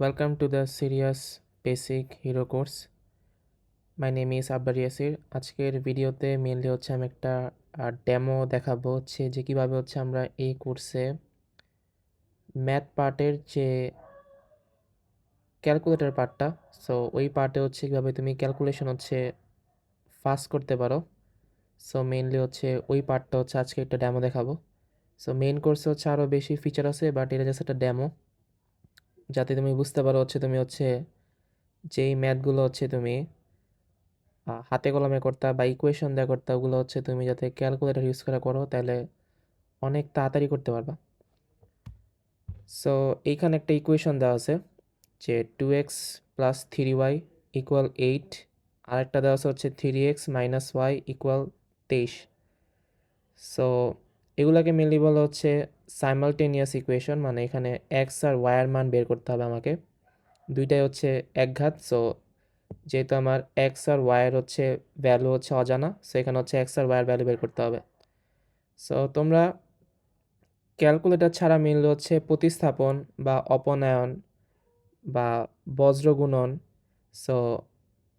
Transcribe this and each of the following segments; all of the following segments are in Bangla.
Welcome to the Serious Basic Hero course. My name is আব্বার ইয়াসির আজকের ভিডিওতে মেনলি হচ্ছে আমি একটা ডেমো দেখাবো হচ্ছে যে কীভাবে হচ্ছে আমরা এই কোর্সে ম্যাথ পার্টের যে ক্যালকুলেটর পার্টটা সো ওই পার্টে হচ্ছে কীভাবে তুমি ক্যালকুলেশন হচ্ছে ফাস্ট করতে পারো। সো মেনলি হচ্ছে ওই পার্টটা হচ্ছে আজকে একটা ডেমো দেখাবো। সো মেইন কোর্সে হচ্ছে আরও বেশি ফিচার আছে বাট এটা জাস্ট একটা ডেমো যাতে তুমি বুঝতে পারো হচ্ছে তুমি হচ্ছে যেই ম্যাথগুলো হচ্ছে তুমি হাতে কলমে করতা বা ইকুয়েশন দেওয়া করতা, ওগুলো হচ্ছে তুমি যাতে ক্যালকুলেটর ইউজ করে করো, তাহলে অনেক তাড়াতাড়ি করতে পারবা। সো এইখানে একটা ইকুয়েশন দেওয়া আছে যে two X plus three Y equal eight আরেকটা দেওয়া আছে হচ্ছে three X minus Y equal তেইশ। সো এগুলাকে মেনলি বলা হচ্ছে সাইমালটেনিয়াস ইকুয়েশন মানে এখানে এক্স আর ওয়াইয়ের মান বের করতে হবে আমাকে। দুইটাই হচ্ছে একঘাত সো যেহেতু আমার এক্স আর ওয়াইয়ের হচ্ছে ভ্যালু হচ্ছে অজানা সো এখানে হচ্ছে এক্স আর ওয়াইয়ের ভ্যালু বের করতে হবে। সো তোমরা ক্যালকুলেটর ছাড়া মিললে হচ্ছে প্রতিস্থাপন বা অপনয়ন বা বজ্রগুণন সো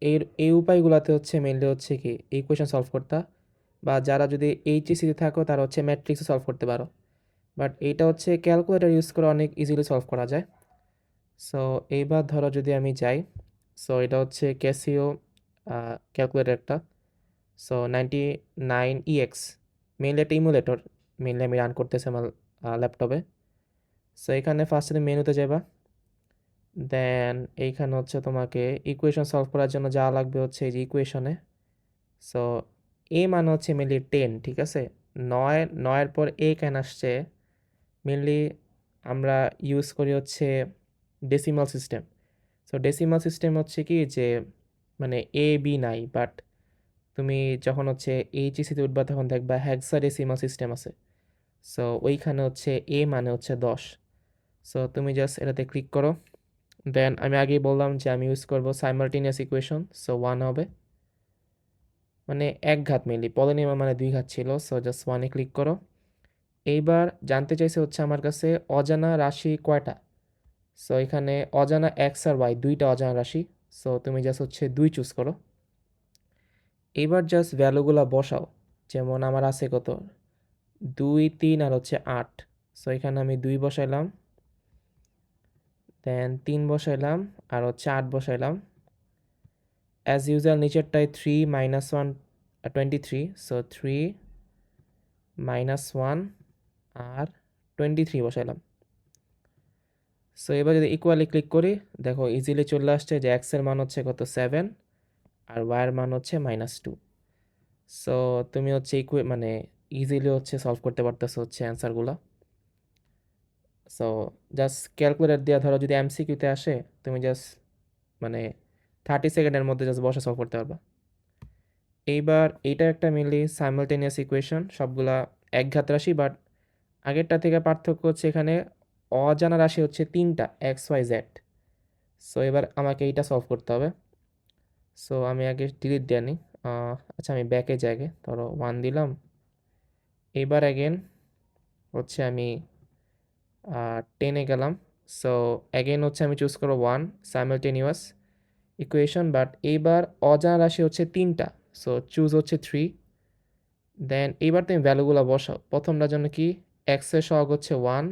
এর, এই উপায়গুলোতে হচ্ছে মেনলি হচ্ছে কি এই কোয়েশন সলভ করতা। বা যারা যদি এইচএসিতে থাকো, তারা হচ্ছে ম্যাট্রিক্সে সলভ করতে পারো। বাট এইটা হচ্ছে ক্যালকুলেটর ইউজ করে অনেক ইজিলি সলভ করা যায়। সো এইবার ধরো যদি আমি যাই সো এটা হচ্ছে ক্যাসিও ক্যালকুলেটর একটা so ninety nine EX mainly একটা ইমুলেটর মেইনলি আমি রান করতেছি আমার ল্যাপটপে সো এখানে ফার্স্টে মেনুতে যাবা দেন এইখানে হচ্ছে তোমাকে ইকুয়েশন সলভ করার জন্য যা লাগবে হচ্ছে এই যে ইকুয়েশনে সো এ মানে হচ্ছে মেনলি টেন ঠিক আছে? নয়, নয়ের পর এ কেন আসছে? মেনলি আমরা ইউজ করি হচ্ছে decimal system so decimal system হচ্ছে কি যে মানে এ বি নাই বাট তুমি যখন হচ্ছে এইচএসিতে উঠবা তখন দেখবা হ্যাক্সা ডেসিমাল সিস্টেম আছে। সো ওইখানে হচ্ছে এ মানে হচ্ছে দশ। সো তুমি জাস্ট এটাতে ক্লিক করো। দেন আমি আগেই বললাম যে আমি ইউজ করব সাইমালটেনিয়াস ইকুয়েশন সো ওয়ান হবে। মানে এক ঘাত মেনলি পলিনিয়াম মানে দুই ঘাত ছিল সো জাস্ট ওয়ানে ক্লিক করো। এইবার জানতে চাইছে হচ্ছে আমার কাছে অজানা রাশি কয়টা? সো এখানে অজানা এক্স আর ওয়াই দুইটা অজানা রাশি। সো তুমি জাস্ট হচ্ছে দুই চুজ করো। এইবার জাস্ট ভ্যালুগুলো বসাও। যেমন আমার আছে কত? দুই, তিন আর হচ্ছে আট। সো এখানে আমি দুই বসাইলাম দেন তিন বসাইলাম আর হচ্ছে আট বসাইলাম। As usual নিচেরটায় three minus one twenty three so three minus one আর টোয়েন্টি থ্রি বসাইলাম। সো এবার যদি ইকুয়ালি ক্লিক করি, দেখো ইজিলি চলে আসছে যে এক্সের মান হচ্ছে কত? সেভেন আর ওয়াইয়ের মান হচ্ছে মাইনাস টু সো তুমি হচ্ছে ইকুয়ে মানে ইজিলি হচ্ছে সলভ করতে পারতেছো হচ্ছে অ্যান্সারগুলো সো জাস্ট ক্যালকুলেটর দিয়ে ধরো যদি এমসিকিউতে আসে, তুমি জাস্ট মানে থার্টি সেকেন্ডের মধ্যে জাস্ট বসে সলভ করতে পারবা। এইবার এইটা একটা মেনলি সাইমালটেনিয়াস ইকুয়েশন সবগুলা একঘাত রাশি বাট আগেরটা থেকে পার্থক্য হচ্ছে এখানে অজানা রাশি হচ্ছে তিনটা এক্স ওয়াই জেড সো এবার আমাকে এইটা সলভ করতে হবে। সো আমি আগে ডিলিট দিয়ে নিই আচ্ছা আমি ব্যাকে যাই ধরো ওয়ান দিলাম। এইবার অ্যাগেন হচ্ছে আমি টেনে গেলাম। সো অ্যাগেন হচ্ছে আমি চুজ করব ওয়ান সাইমালটেনিয়াস ইকুয়েশন বাট এইবার অজানা রাশি হচ্ছে তিনটা সো চুজ হচ্ছে থ্রি দেন এইবার তুমি ভ্যালুগুলো বসাও। প্রথমটার জন্য কি? এক্সের সহগ হচ্ছে ওয়ান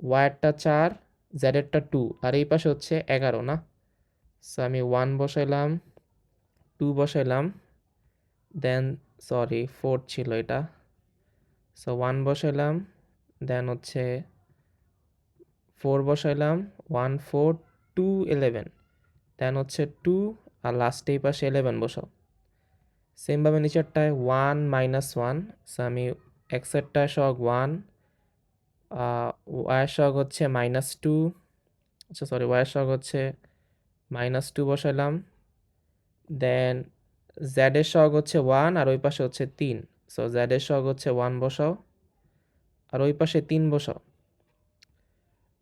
ওয়াইয়েরটা চার জেডেরটা টু আর এই পাশে হচ্ছে এগারো, না? সো আমি ওয়ান বসাইলাম টু বসাইলাম দেন সরি ফোর ছিল এটা। সো ওয়ান বসাইলাম দেন হচ্ছে four বসাইলাম one four two eleven then হচ্ছে টু আর লাস্টে এই পাশে ইলেভেন বসাও। সেমভাবে নিচেরটায় ওয়ান মাইনাস ওয়ান সো আমি এক্সেরটায় সহগ ওয়ান ওয়ার সহগ হচ্ছে মাইনাস টু আচ্ছা সরি ওয়ার সহগ হচ্ছে মাইনাস টু বসাইলাম। দেন জ্যাডের সহগ হচ্ছে ওয়ান আর ওই পাশে হচ্ছে তিন সো জ্যাডের সহগ হচ্ছে ওয়ান বসাও, আর ওই পাশে তিন বসাও।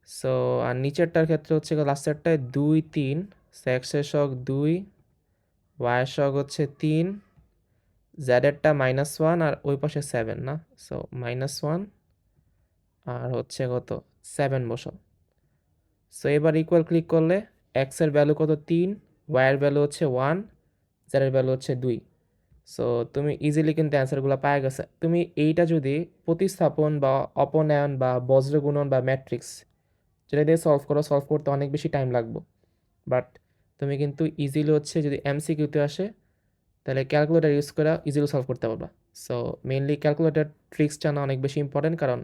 সো আর নিচেরটার ক্ষেত্রে হচ্ছে লাস্টেরটায় দুই, তিন সো এক্সের সহগ দুই ওয়াইয়ের সহগ হচ্ছে তিন, জ্যাডেরটা মাইনাস ওয়ান আর ওই পাশে সেভেন, না? সো মাইনাস ওয়ান আর হচ্ছে কত? সেভেন বসাও। সো এবার ইকুয়াল ক্লিক করলে এক্সের ভ্যালু কত? তিন ওয়াইয়ের ভ্যালু হচ্ছে ওয়ান জেডের ভ্যালু হচ্ছে দুই। সো তুমি ইজিলি কিন্তু অ্যান্সারগুলো পাওয়া গেছে। তুমি এইটা যদি প্রতিস্থাপন বা অপনয়ন বা বজ্রগুণন বা ম্যাট্রিক্স যেটা দিয়ে সলভ করো সলভ করতে অনেক বেশি টাইম লাগবে। বাট তুমি কিন্তু ইজিলি হচ্ছে যদি এমসিকিউতে আসে, তাহলে ক্যালকুলেটার ইউজ করে ইজিলি সলভ করতে পারবা। সো মেইনলি ক্যালকুলেটার ট্রিক্স জানা অনেক বেশি ইম্পর্টেন্ট কারণ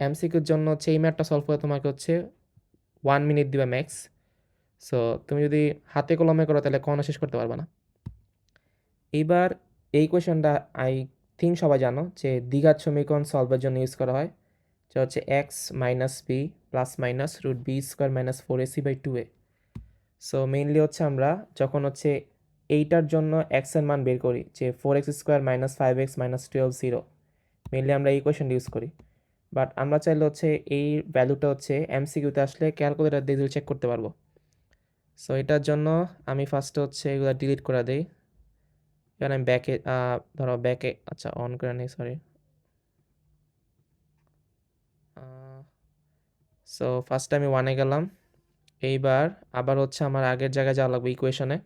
এমসিকিউর জন্য হচ্ছে এই ম্যাটটা সলভ করে তোমাকে হচ্ছে ওয়ান মিনিট দিবে ম্যাক্স সো তুমি যদি হাতে কলমে করো তাহলে কখনো শেষ করতে পারবে না। এইবার এই কোয়েশনটা আই থিঙ্ক সবাই জানো যে দ্বিঘাত সমীকরণ সলভের জন্য ইউজ করা হয়। যা হচ্ছে X minus B plus minus root B square minus four AC by two A so mainly হচ্ছে আমরা যখন হচ্ছে এইটার জন্য এক্সের মান বের করি, যে four X square minus five X minus twelve zero mainly আমরা এই কোয়েশনটা ইউজ করি। বাট আমরা চাইলে হচ্ছে এই ভ্যালুটা হচ্ছে এমসিকিউতে আসলে ক্যালকুলেটার দিয়ে চেক করতে পারব। সো এটার জন্য আমি ফার্স্টে হচ্ছে এগুলো ডিলিট করে দিই। এখানে আমি ব্যাকে ধরো ব্যাকে আচ্ছা অন করে নিই সরি সো ফার্স্টে আমি ওয়ানে গেলাম। এইবার আবার হচ্ছে আমার আগের জায়গায় যাওয়া লাগবে ইকুয়েশনে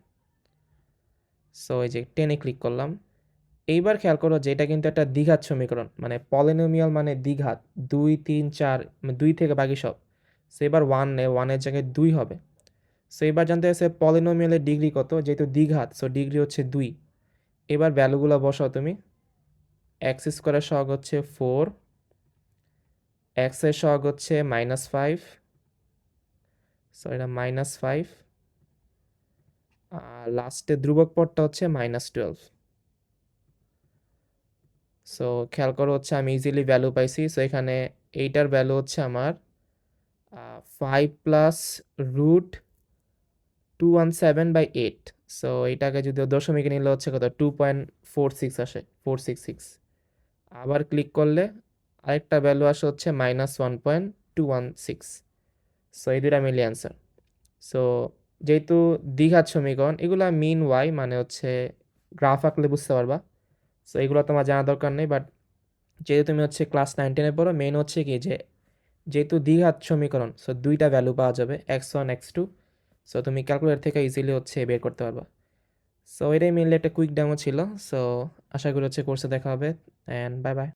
সো এই যে টেনে ক্লিক করলাম। এইবার খেয়াল করো যে এটা কিন্তু একটা দ্বিঘাত সমীকরণ মানে পলিনোমিয়াল মানে দ্বিঘাত, দুই, তিন, চার মানে দুই থেকে বাকি সব। সো এবার ওয়ান নে ওয়ানের জায়গায় দুই হবে। সো এবার জানতে হচ্ছে পলিনোমিয়ালের ডিগ্রি কত? যেহেতু দ্বিঘাত সো ডিগ্রি হচ্ছে দুই। এবার ভ্যালুগুলো বসাও তুমি। এক্স স্কোয়ারের সহগ হচ্ছে ফোর এক্সের সহগ হচ্ছে মাইনাস ফাইভ সো এটা মাইনাস ফাইভ আর লাস্টে ধ্রুবক পদটা হচ্ছে মাইনাস টুয়েলভ সো খেয়াল করো হচ্ছে আমি ইজিলি ভ্যালু পাইছি। সো এখানে এইটার ভ্যালু হচ্ছে আমার five plus root two one seven by eight so এইটাকে যদি দশমিকে নিলে হচ্ছে কত? টু পয়েন্ট ফোর সিক্স আসে ফোর সিক্স সিক্স আবার ক্লিক করলে আরেকটা ভ্যালু আসে হচ্ছে minus one point two one six so এই দুটা মিলি অ্যান্সার সো যেহেতু দ্বিঘাত সমীকরণ এগুলো মিন ওয়াই মানে হচ্ছে গ্রাফ আঁকলে বুঝতে পারবা। সো এগুলো তোমার জানা দরকার নেই বাট যেহেতু তুমি হচ্ছে ক্লাস নাইন টেনে পড়ো মেন হচ্ছে কি যে, যেহেতু দ্বিঘাত সমীকরণ সো দুইটা ভ্যালু পাওয়া যাবে X one X two so তুমি ক্যালকুলেটর থেকে ইজিলি হচ্ছে বের করতে পারবা। সো এটাই মেনলি একটা কুইক ডেমো ছিল। সো আশা করি হচ্ছে কোর্সে দেখা হবে অ্যান্ড বাই বাই